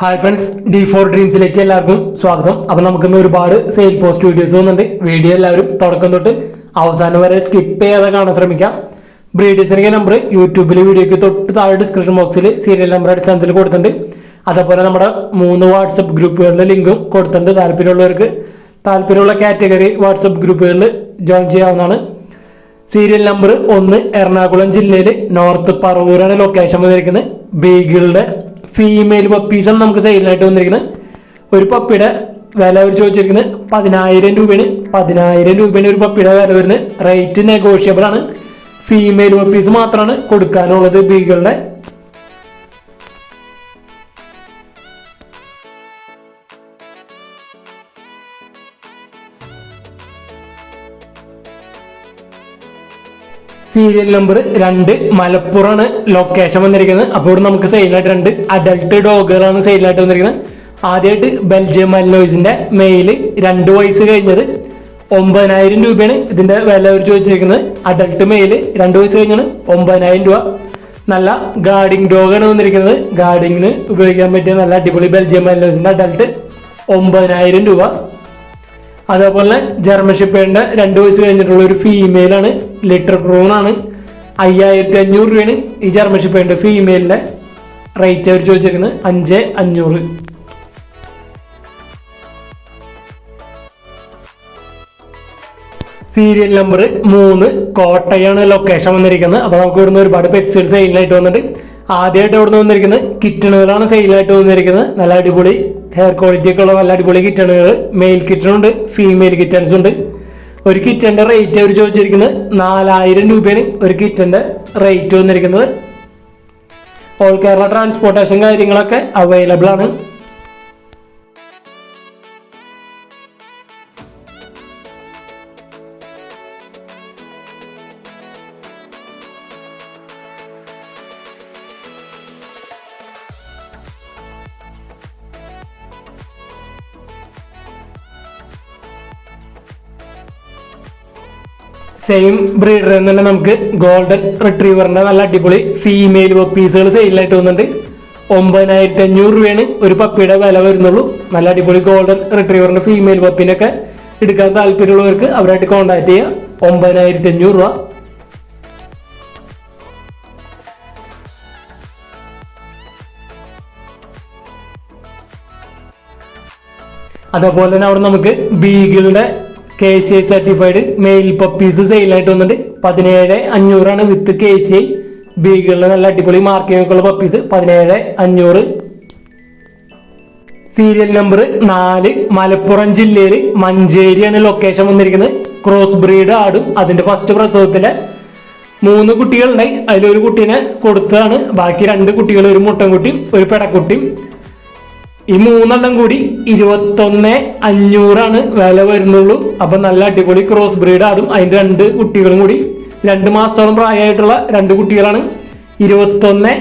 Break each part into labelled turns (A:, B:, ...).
A: Hi friends D four ഡ്രീംസിലേക്ക് എല്ലാവർക്കും സ്വാഗതം. അപ്പൊ നമുക്കിന്ന് ഒരുപാട് സെയിൽ പോസ്റ്റ് വീഡിയോസ് വന്നിട്ടുണ്ട്. വീഡിയോ എല്ലാവരും തുടക്കം തൊട്ട് അവസാനം വരെ സ്കിപ്പ് ചെയ്യാതെ കാണാൻ ശ്രമിക്കാം. ബ്രീഡേഴ്സിന്റെ നമ്പർ യൂട്യൂബിലെ വീഡിയോക്ക് തൊട്ട് താഴെ ഡിസ്ക്രിപ്ഷൻ ബോക്സിൽ സീരിയൽ നമ്പർ അടിസ്ഥാനത്തിൽ കൊടുത്തിട്ടുണ്ട്. അതേപോലെ നമ്മുടെ മൂന്ന് വാട്സപ്പ് ഗ്രൂപ്പുകളുടെ ലിങ്കും കൊടുത്തിട്ടുണ്ട് താല്പര്യമുള്ളവർക്ക്. താല്പര്യമുള്ള കാറ്റഗറി വാട്സപ്പ് ഗ്രൂപ്പുകളിൽ ജോയിൻ ചെയ്യാവുന്നതാണ്. സീരിയൽ നമ്പർ ഒന്ന് എറണാകുളം ജില്ലയിൽ നോർത്ത് പറവൂരാണ് ലൊക്കേഷൻ വന്നിരിക്കുന്നത്. ബീഗിളുടെ ഫീമെയിൽ പപ്പീസാണ് നമുക്ക് സെയിലിനായിട്ട് വന്നിരിക്കുന്നത്. ഒരു പപ്പിയുടെ വില അവർ ചോദിച്ചിരിക്കുന്നത് പതിനായിരം രൂപയാണ്. പതിനായിരം രൂപയാണ് ഒരു പപ്പിയുടെ വില വരുന്നത്. റേറ്റ് നെഗോഷ്യബിൾ ആണ്. ഫീമെയിൽ പപ്പീസ് മാത്രമാണ് കൊടുക്കാനുള്ളത് ബീഗിളുടെ. സീരിയൽ നമ്പർ രണ്ട് മലപ്പുറമാണ് ലൊക്കേഷൻ വന്നിരിക്കുന്നത്. അപ്പോൾ ഇവിടെ നമുക്ക് സെയിലായിട്ട് രണ്ട് അഡൽട്ട് ഡോഗുകളാണ് സെയിലായിട്ട് വന്നിരിക്കുന്നത്. ആദ്യമായിട്ട് ബെൽജിയം മല്ലോയ്സിന്റെ മെയിൽ രണ്ട് വയസ്സ് കഴിഞ്ഞത് ഒമ്പതിനായിരം രൂപയാണ് ഇതിന്റെ വില അവർ ചോദിച്ചിരിക്കുന്നത്. അഡൽട്ട് മെയിൽ രണ്ട് വയസ്സ് കഴിഞ്ഞാണ് ഒമ്പതിനായിരം രൂപ. നല്ല ഗാർഡിങ് ഡോഗാണ് വന്നിരിക്കുന്നത്. ഗാർഡിങ്ങിന് ഉപയോഗിക്കാൻ പറ്റിയ നല്ല അടിപൊളി ബെൽജിയം മല്ലോയ്സിന്റെ അഡൽട്ട് ഒമ്പതിനായിരം രൂപ. അതേപോലെ ജർമ്മൻ ഷിപ്പേറിന്റെ രണ്ട് വയസ്സ് കഴിഞ്ഞിട്ടുള്ള ഒരു ഫീമെയിൽ ആണ്. ലിറ്റർ ആണ് അയ്യായിരത്തി അഞ്ഞൂറ് രൂപയാണ് ഈ ജർമ്മൻ ഷിപ്പേറിന്റെ ഫീമെയിലിന്റെ റേറ്റ് അവർ ചോദിച്ചിരിക്കുന്നത് അഞ്ച് അഞ്ഞൂറ്. സീരിയൽ നമ്പർ മൂന്ന് കോട്ടയാണ് ലൊക്കേഷൻ വന്നിരിക്കുന്നത്. അപ്പോൾ നമുക്ക് ഇവിടുന്ന് ഒരുപാട് പെറ്റ്സുകൾ സെയിലായിട്ട് വന്നിട്ട് ആദ്യമായിട്ട് ഇവിടുന്ന് വന്നിരിക്കുന്നത് കിറ്റണുകളാണ് സെയിലായിട്ട് വന്നിരിക്കുന്നത്. നല്ല അടിപൊളി ഹെയർ ക്വാളിറ്റി ഒക്കെ ഉള്ള നല്ല അടിപൊളി കിറ്റണുകൾ. മെയിൽ കിറ്റണുണ്ട് ഫീമെയിൽ കിറ്റൺസ് ഉണ്ട്. ഒരു കിറ്റന്റെ റേറ്റ് അവർ ചോദിച്ചിരിക്കുന്നത് നാലായിരം രൂപയാണ് ഒരു കിറ്റന്റെ റേറ്റ് വന്നിരിക്കുന്നത്. ഓൾ കേരള ട്രാൻസ്പോർട്ടേഷൻ കാര്യങ്ങളൊക്കെ അവൈലബിൾ ആണ്. സെയിം ബ്രീഡർ തന്നെ നമുക്ക് ഗോൾഡൻ റിട്രീവറിന്റെ നല്ല അടിപൊളി ഫീമെയിൽ പപ്പീസുകൾ സെയിലായിട്ട് വന്നിട്ടുണ്ട് ഒമ്പതിനായിരത്തി അഞ്ഞൂറ് രൂപയാണ് ഒരു പപ്പിയുടെ വില വരുന്നുള്ളൂ. നല്ല അടിപൊളി ഗോൾഡൻ റിട്രീവറിന്റെ ഫീമെയിൽ പപ്പിനൊക്കെ എടുക്കാൻ താല്പര്യമുള്ളവർക്ക് അവരായിട്ട് കോൺടാക്ട് ചെയ്യാം. ഒമ്പതിനായിരത്തി അഞ്ഞൂറ് രൂപ. അതേപോലെ തന്നെ അവിടെ നമുക്ക് ബീഗിളുടെ K C I certified male puppies സെയിലായിട്ട് വന്നിട്ട് പതിനേഴ് അഞ്ഞൂറാണ് വിത്ത് കെ സി ഐ ബീഗിളിൽ നല്ല അടിപൊളി മാർക്കിംഗ് ഉള്ള പപ്പീസ് പതിനേഴ് അഞ്ഞൂറ്. സീരിയൽ നമ്പർ നാല് മലപ്പുറം ജില്ലയിൽ മഞ്ചേരിയാണ് ലൊക്കേഷൻ വന്നിരിക്കുന്നത്. ക്രോസ് ബ്രീഡ് ആടും അതിന്റെ ഫസ്റ്റ് പ്രസവത്തിലെ മൂന്ന് കുട്ടികളുണ്ടായി. അതിലൊരു കുട്ടീനെ കൊടുത്തതാണ്. ബാക്കി രണ്ട് കുട്ടികൾ ഒരു മുട്ടൻകുട്ടിയും ഒരു പെടക്കുട്ടിയും. ഈ മൂന്നെണ്ണം കൂടി ഇരുപത്തൊന്ന് അഞ്ഞൂറാണ് വില വരുന്നുള്ളൂ. അപ്പൊ നല്ല അടിപൊളി ക്രോസ് ബ്രീഡ് അതും അതിന്റെ രണ്ട് കുട്ടികളും കൂടി. രണ്ട് മാസത്തോളം പ്രായമായിട്ടുള്ള രണ്ട് കുട്ടികളാണ്. ഇരുപത്തൊന്ന്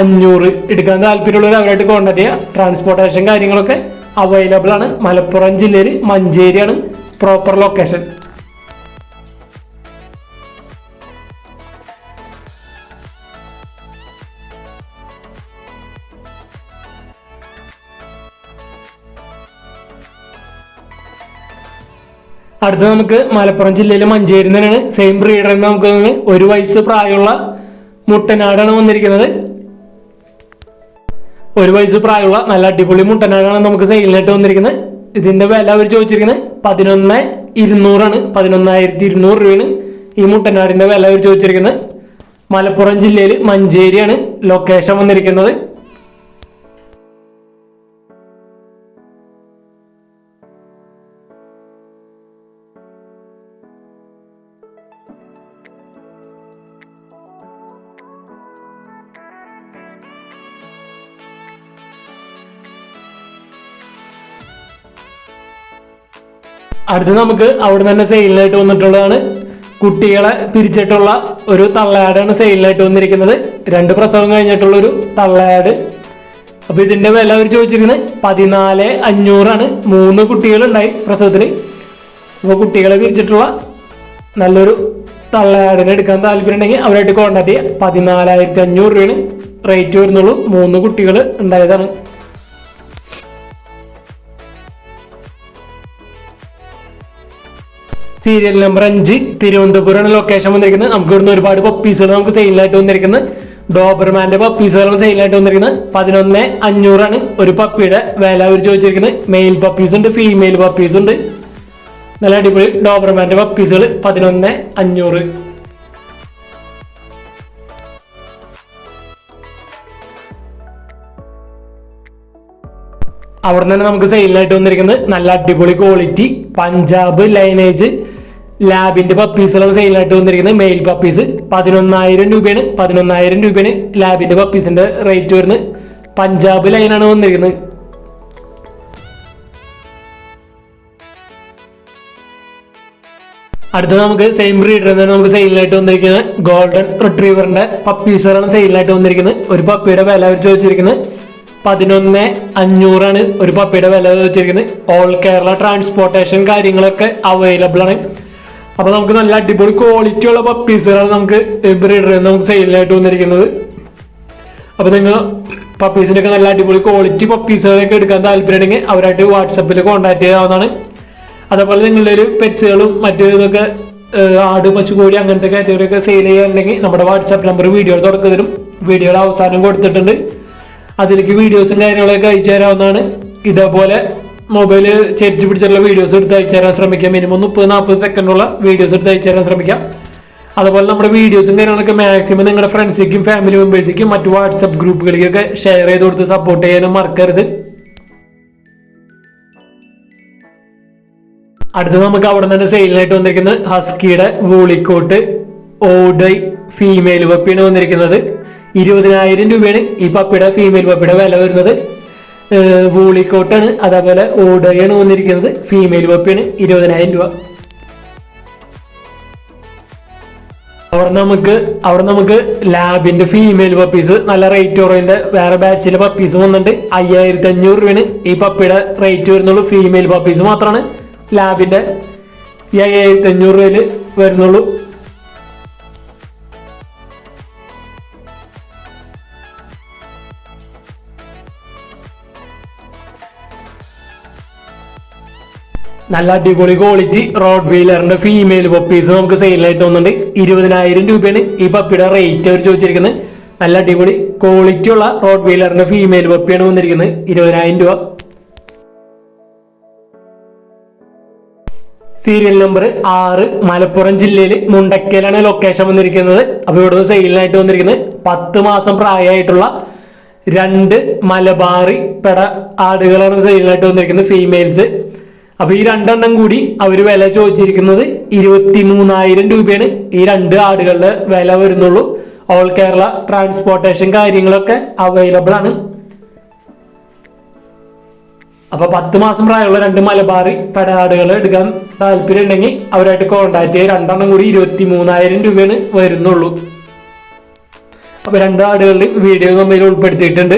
A: അഞ്ഞൂറ് എടുക്കാൻ താല്പര്യമുള്ളവർ അവരായിട്ട് കോൺടാക്ട് ചെയ്യുക ട്രാൻസ്പോർട്ടേഷൻ കാര്യങ്ങളൊക്കെ അവൈലബിൾ ആണ്. മലപ്പുറം ജില്ലയിൽ മഞ്ചേരിയാണ് പ്രോപ്പർ ലൊക്കേഷൻ അടുത്ത നമുക്ക് മലപ്പുറം ജില്ലയിലെ മഞ്ചേരി തന്നെയാണ്. സെയിം ബ്രീഡർ എന്ന് നമുക്ക് ഒരു വയസ്സ് പ്രായമുള്ള മുട്ടനാടാണ് വന്നിരിക്കുന്നത്. ഒരു വയസ്സ് പ്രായമുള്ള നല്ല അടിപൊളി മുട്ടനാടാണ് നമുക്ക് സെയിലിനായിട്ട് വന്നിരിക്കുന്നത്. ഇതിന്റെ വില അവർ ചോദിച്ചിരിക്കുന്നത് പതിനൊന്ന് ഇരുന്നൂറാണ്. പതിനൊന്നായിരത്തി ഇരുന്നൂറ് രൂപയാണ് ഈ മുട്ടനാടിന്റെ വില അവർ ചോദിച്ചിരിക്കുന്നത്. മലപ്പുറം ജില്ലയിൽ മഞ്ചേരിയാണ് ലൊക്കേഷൻ വന്നിരിക്കുന്നത്. അടുത്ത് നമുക്ക് അവിടെ തന്നെ സെയിലിനായിട്ട് വന്നിട്ടുള്ളതാണ്. കുട്ടികളെ പിരിച്ചിട്ടുള്ള ഒരു തള്ളയാടാണ് സെയിലിനായിട്ട് വന്നിരിക്കുന്നത്. രണ്ട് പ്രസവം കഴിഞ്ഞിട്ടുള്ള ഒരു തള്ളയാട്. അപ്പൊ ഇതിന്റെ വില അവർ ചോദിച്ചിരിക്കുന്നത് പതിനാല് അഞ്ഞൂറാണ്. മൂന്ന് കുട്ടികളുണ്ടായി പ്രസവത്തിൽ അപ്പൊ കുട്ടികളെ പിരിച്ചിട്ടുള്ള നല്ലൊരു തള്ളയാടിനെ എടുക്കാൻ താല്പര്യം ഉണ്ടെങ്കിൽ അവരായിട്ട് കോൺടാക്ട് ചെയ്യാം പതിനാലായിരത്തി അഞ്ഞൂറ് രൂപയാണ് റേറ്റ് വരുന്നുള്ളൂ. മൂന്ന് കുട്ടികൾ ഉണ്ടായതാണ്. സീരിയൽ നമ്പർ അഞ്ച് തിരുവനന്തപുരമാണ് ലൊക്കേഷൻ വന്നിരിക്കുന്നത്. നമുക്ക് ഇവിടുന്ന് ഒരുപാട് പപ്പീസുകൾ നമുക്ക് സെയിലായിട്ട് വന്നിരിക്കുന്നത്. ഡോബർമാന്റെ പപ്പീസുകളാണ് സെയിലായിട്ട് വന്നിരിക്കുന്നത്. പതിനൊന്ന് അഞ്ഞൂറാണ് ഒരു പപ്പിയുടെ വില അവർ ചോദിച്ചിരിക്കുന്നത്. മെയിൽ പപ്പീസ് ഉണ്ട് ഫീമെയിൽ പപ്പീസ് ഉണ്ട്. നല്ല അടിപൊളി ഡോബർമാന്റെ പപ്പീസുകൾ പതിനൊന്ന് അഞ്ഞൂറ്. അവിടെ തന്നെ നമുക്ക് സെയിലായിട്ട് വന്നിരിക്കുന്നത്. നല്ല അടിപൊളി ക്വാളിറ്റി പഞ്ചാബ് ലൈനേജ് ലാബിന്റെ പപ്പീസുകളാണ് സെയിലായിട്ട് വന്നിരിക്കുന്നത്. മെയിൽ പപ്പീസ് പതിനൊന്നായിരം രൂപയാണ്. പതിനൊന്നായിരം രൂപയാണ് ലാബിന്റെ പപ്പീസിന്റെ റേറ്റ് വരുന്നത്. പഞ്ചാബ് ലൈനാണ് വന്നിരിക്കുന്നത്. അടുത്ത നമുക്ക് സെയിം ബ്രീഡർ തന്നെ നമുക്ക് സെയിലായിട്ട് വന്നിരിക്കുന്നത്. ഗോൾഡൻ റിട്രീവറിന്റെ പപ്പീസറാണ് സെയിലായിട്ട് വന്നിരിക്കുന്നത്. ഒരു പപ്പിയുടെ വില അവർ ചോദിച്ചിരിക്കുന്നത് പതിനൊന്ന് അഞ്ഞൂറാണ് ഒരു പപ്പിയുടെ വില ചോദിച്ചിരിക്കുന്നത്. ഓൾ കേരള ട്രാൻസ്പോർട്ടേഷൻ കാര്യങ്ങളൊക്കെ അവൈലബിൾ ആണ്. അപ്പൊ നമുക്ക് നല്ല അടിപൊളി ക്വാളിറ്റി ഉള്ള പപ്പീസുകളാണ് നമുക്ക് ബ്രീഡറിൽ നമുക്ക് സെയിലായിട്ട് വന്നിരിക്കുന്നത്. അപ്പൊ നിങ്ങൾ പപ്പീസിന്റെ ഒക്കെ നല്ല അടിപൊളി ക്വാളിറ്റി പപ്പീസുകളൊക്കെ എടുക്കാൻ താല്പര്യമുണ്ടെങ്കിൽ അവരായിട്ട് വാട്സപ്പിൽ കോൺടാക്ട് ചെയ്യാവുന്നതാണ്. അതേപോലെ നിങ്ങളുടെ ഒരു പെറ്റ്സുകളും മറ്റു ഇതൊക്കെ ആട് പശു കോഴി അങ്ങനത്തെ കാറ്റഗറി ഒക്കെ സെയിൽ ചെയ്യാനുണ്ടെങ്കിൽ നമ്മുടെ വാട്സാപ്പ് നമ്പർ വീഡിയോ തുടക്കത്തിലും വീഡിയോയുടെ അവസാനം കൊടുത്തിട്ടുണ്ട്. അതിലേക്ക് വീഡിയോസും കാര്യങ്ങളൊക്കെ അയച്ചു തരാവുന്നതാണ്. ഇതേപോലെ മൊബൈൽ ചെരിച്ച് പിടിച്ചുള്ള വീഡിയോസ് എടുത്ത് അയച്ചു തരാൻ ശ്രമിക്കാം. മിനിമം മുപ്പത് നാൽപ്പത് സെക്കൻഡുള്ള വീഡിയോസ് എടുത്ത് അയച്ചു തരാൻ ശ്രമിക്കാം. അതുപോലെ നമ്മുടെ വീഡിയോസും കാര്യങ്ങളൊക്കെ മാക്സിമം നിങ്ങളുടെ ഫ്രണ്ട്സിലേക്കും ഫാമിലി മെമ്പേഴ്സിലേക്കും മറ്റു വാട്സപ്പ് ഗ്രൂപ്പുകളിലേക്കൊക്കെ ഷെയർ ചെയ്ത് കൊടുത്ത് സപ്പോർട്ട് ചെയ്യാനും മറക്കരുത്. അടുത്ത നമുക്ക് അവിടെ തന്നെ സെയിലിനായിട്ട് വന്നിരിക്കുന്നത് ഹസ്കിയുടെ വൂളിക്കോട്ട് ഓഡൈ ഫീമെയിൽ പപ്പിയാണ് വന്നിരിക്കുന്നത്. ഇരുപതിനായിരം രൂപയാണ് ഈ പപ്പിയുടെ ഫീമെയിൽ പപ്പിയുടെ വില വരുന്നത്. വൂളിക്കോട്ടാണ്. അതേപോലെ ഓടയാണ് വന്നിരിക്കുന്നത്. ഫീമെയിൽ പപ്പിയാണ് ഇരുപതിനായിരം രൂപ. അവിടെ നമുക്ക് അവിടെ നമുക്ക് ലാബിന്റെ ഫീമെയിൽ പപ്പീസ് നല്ല റേറ്റ് കുറവിന്റെ വേറെ ബാച്ചിലെ പപ്പീസ് വന്നിട്ടുണ്ട്. അയ്യായിരത്തി അഞ്ഞൂറ് രൂപയാണ് ഈ പപ്പിയുടെ റേറ്റ് വരുന്നുള്ളൂ. ഫീമെയിൽ പപ്പീസ് മാത്രമാണ് ലാബിന്റെ ഈ അയ്യായിരത്തി അഞ്ഞൂറ് രൂപയിൽ വരുന്നുള്ളൂ. നല്ല അടിപൊളി ക്വാളിറ്റി റോഡ് വീലറിന്റെ ഫീമെയിൽ പപ്പീസ് നമുക്ക് സെയിലായിട്ട് വന്നുണ്ട് ഇരുപതിനായിരം രൂപയാണ് ഈ പപ്പിയുടെ റേറ്റ് അവർ ചോദിച്ചിരിക്കുന്നത്. നല്ല അടിപൊളി ക്വാളിറ്റി ഉള്ള റോഡ് വീലറിന്റെ ഫീമെയിൽ പപ്പിയാണ് വന്നിരിക്കുന്നത്. ഇരുപതിനായിരം രൂപ. സീരിയൽ നമ്പർ ആറ് മലപ്പുറം ജില്ലയിൽ മുണ്ടക്കയിലാണ് ലൊക്കേഷൻ വന്നിരിക്കുന്നത്. അപ്പൊ ഇവിടുന്ന് സെയിലിനായിട്ട് വന്നിരിക്കുന്നത്. പത്ത് മാസം പ്രായമായിട്ടുള്ള രണ്ട് മലബാറി പെട ആടുകളാണ് സെയിലിനായിട്ട് വന്നിരിക്കുന്നത്. ഫീമെയിൽസ് അപ്പൊ ഈ രണ്ടെണ്ണം കൂടി അവർ വില ചോദിച്ചിരിക്കുന്നത് ഇരുപത്തി മൂന്നായിരം രൂപയാണ്. ഈ രണ്ട് ആടുകളുടെ വില വരുന്നുള്ളൂ. ഓൾ കേരള ട്രാൻസ്പോർട്ടേഷൻ കാര്യങ്ങളൊക്കെ അവൈലബിൾ ആണ്. അപ്പൊ പത്ത് മാസം പ്രായമുള്ള രണ്ട് മലബാറി പെടാടുകൾ എടുക്കാൻ താല്പര്യം ഉണ്ടെങ്കിൽ അവരായിട്ട് കോണ്ടാക്ട് ചെയ്യുക രണ്ടെണ്ണം കൂടി ഇരുപത്തി മൂന്നായിരം രൂപയാണ് വരുന്നുള്ളൂ. അപ്പൊ രണ്ട് വീഡിയോ നമ്മൾ ഉൾപ്പെടുത്തിയിട്ടുണ്ട്.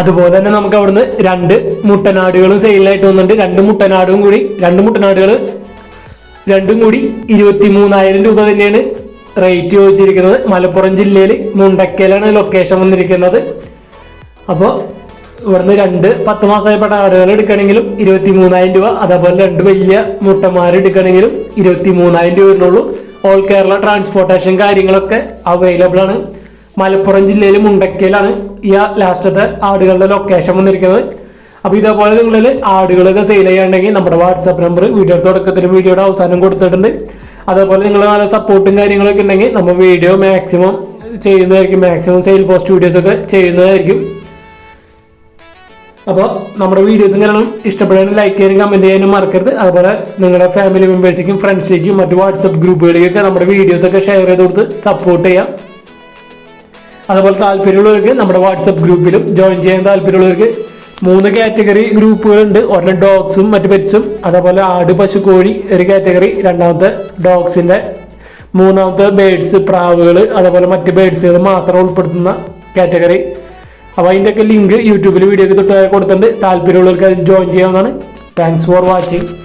A: അതുപോലെ തന്നെ നമുക്ക് അവിടുന്ന് രണ്ട് മുട്ടനാടുകളും സെയിലായിട്ട് വന്നിട്ടുണ്ട്. രണ്ട് മുട്ടനാടും കൂടി രണ്ട് മുട്ടനാടുകൾ രണ്ടും കൂടി ഇരുപത്തി മൂന്നായിരം രൂപ തന്നെയാണ് റേറ്റ് ചോദിച്ചിരിക്കുന്നത്. മലപ്പുറം ജില്ലയിൽ മുണ്ടക്കയിലാണ് ലൊക്കേഷൻ വന്നിരിക്കുന്നത്. അപ്പോൾ ഇവിടുന്ന് രണ്ട് പത്ത് മാസമായപ്പെട്ട ആടുകൾ എടുക്കണമെങ്കിലും ഇരുപത്തി മൂന്നായിരം രൂപ അതേപോലെ രണ്ട് വലിയ മുട്ടന്മാർ എടുക്കണമെങ്കിലും ഇരുപത്തി മൂന്നായിരം രൂപ വരുന്നുള്ളൂ. ഓൾ കേരള ട്രാൻസ്പോർട്ടേഷൻ കാര്യങ്ങളൊക്കെ അവൈലബിൾ ആണ്. മലപ്പുറം ജില്ലയിൽ മുണ്ടക്കയിലാണ് ഈ ലാസ്റ്റത്തെ ആടുകളുടെ ലൊക്കേഷൻ വന്നിരിക്കുന്നത്. അപ്പൊ ഇതേപോലെ നിങ്ങളിൽ ആടുകളൊക്കെ സെയിൽ ചെയ്യാണ്ടെങ്കിൽ നമ്മുടെ വാട്സാപ്പ് നമ്പർ വീഡിയോ തുടക്കത്തിലും വീഡിയോയുടെ അവസാനം കൊടുത്തിട്ടുണ്ട്. അതേപോലെ നിങ്ങൾ നല്ല സപ്പോർട്ടും കാര്യങ്ങളൊക്കെ ഉണ്ടെങ്കിൽ നമ്മൾ വീഡിയോ മാക്സിമം ചെയ്യുന്നതായിരിക്കും. മാക്സിമം സെയിൽ പോസ്റ്റ് വീഡിയോസ് ഒക്കെ ചെയ്യുന്നതായിരിക്കും. അപ്പോൾ നമ്മുടെ വീഡിയോസും കാരണം ഇഷ്ടപ്പെടാനും ലൈക്ക് ചെയ്യാനും കമന്റ് ചെയ്യാനും മറക്കരുത്. അതുപോലെ നിങ്ങളുടെ ഫാമിലി മെമ്പേഴ്സിനും ഫ്രണ്ട്സിലേക്കും മറ്റു വാട്സപ്പ് ഗ്രൂപ്പുകളിലേക്കൊക്കെ നമ്മുടെ വീഡിയോസൊക്കെ ഷെയർ ചെയ്ത് കൊടുത്ത് സപ്പോർട്ട് ചെയ്യാം. അതുപോലെ താല്പര്യമുള്ളവർക്ക് നമ്മുടെ വാട്സപ്പ് ഗ്രൂപ്പിലും ജോയിൻ ചെയ്യാൻ താല്പര്യമുള്ളവർക്ക് മൂന്ന് കാറ്റഗറി ഗ്രൂപ്പുകളുണ്ട്. ഒരെണ്ണം ഡോഗ്സും മറ്റു പെറ്റ്സും. അതേപോലെ ആട് പശു കോഴി ഒരു കാറ്റഗറി. രണ്ടാമത്തെ ഡോഗ്സിന്റെ മൂന്നാമത്തെ ബേഡ്സ് പ്രാവുകൾ അതേപോലെ മറ്റ് ബേഡ്സുകൾ മാത്രം ഉൾപ്പെടുത്തുന്ന കാറ്റഗറി. അപ്പോൾ അതിന്റെയൊക്കെ ലിങ്ക് യൂട്യൂബിൽ വീഡിയോ തൊട്ട് കൊടുത്തിട്ടുണ്ട്. താല്പര്യമുള്ളവർക്ക് അതിൽ ജോയിൻ ചെയ്യാവുന്നതാണ്. Thanks for watching